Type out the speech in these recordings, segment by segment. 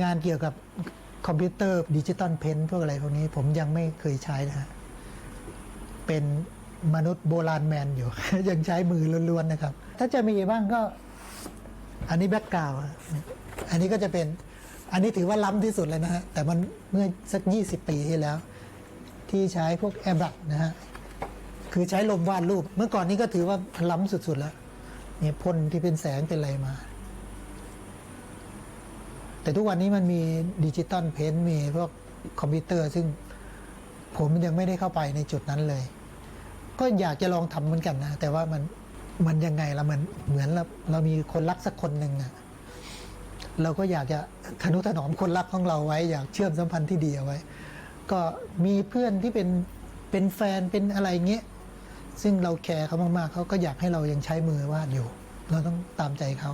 งานเกี่ยวกับคอมพิวเตอร์ดิจิตอลเพนพวกอะไรพวกนี้ผมยังไม่เคยใช้นะฮะเป็นมนุษย์โบราณแมนอยู่ ยังใช้มือล้วนๆนะครับ ถ้าจะมีบ้างก็ อันนี้แบ็กกราวอันนี้ก็จะเป็น อันนี้ถือว่าล้ำที่สุดเลยนะฮะ แต่มันเมื่อสัก 20 ปีที่แล้ว ที่ใช้พวกแอร์บักนะฮะ คือใช้ลมวาดรูป เมื่อก่อนนี้ก็ถือว่าล้ำสุดๆแล้วเนี่ยพ่นที่เป็นแสงเป็นอะไรมา แต่ทุกวันนี้มันมีดิจิตอลเพนท์มีพวกคอมพิวเตอร์ซึ่งผมยังไม่ได้เข้าไปในจุดนั้นเลย ก็อยากจะลองทำเหมือนกันนะ แต่ว่ามันมันยังไงละมันเหมือนเราเรามีคนรักสักคนหนึ่งอะเราก็อยากจะทนุถนอมคนรักของเราไว้ อยากเชื่อมสัมพันธ์ที่ดีเอาไว้ ก็มีเพื่อนที่เป็นเป็นแฟนเป็นอะไรเงี้ยซึ่งเราแคร์เขามากๆเขาก็อยากให้เรายังใช้มือวาดอยู่ เราต้องตามใจเขา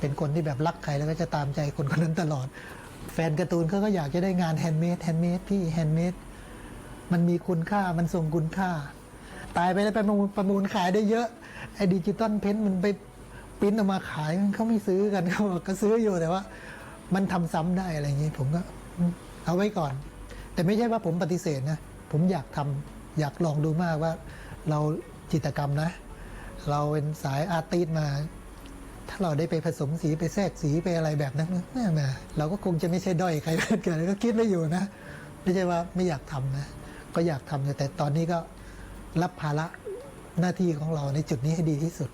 เป็นคนที่แบบรักใครแล้วก็จะตามใจคนคนนั้นตลอด แฟนการ์ตูนเขาก็อยากจะได้งานแฮนด์เมดแฮนด์เมดพี่แฮนด์เมดมันมีคุณค่ามันทรงคุณค่า ตายไปแล้วไปประมูลประมูลขายได้เยอะไอ้ดิจิตอลเพนมันไปปริ้นออกมาขายเขาไม่ซื้อกันเขาบอกก็ซื้ออยู่แต่ว่า มันทำซ้ำได้อะไรอย่างนี้ ผมก็เอาไว้ก่อน แต่ไม่ใช่ว่าผมปฏิเสธนะ ผมอยากทำอยากลองดูมากว่า เราจิตกรรมนะ เราเป็นสายอาร์ติสมา เราได้ไปผสมสีไปแทรกสีไปอะไรแบบนั้นแม่แม่เราก็คงจะไม่ใช่ด้อยใครเกิดก็คิดไม่อยู่นะ ไม่ใช่ว่าไม่อยากทำนะ ก็อยากทำแต่ตอนนี้ก็รับภาระหน้าที่ของเราในจุดนี้ให้ดีที่สุด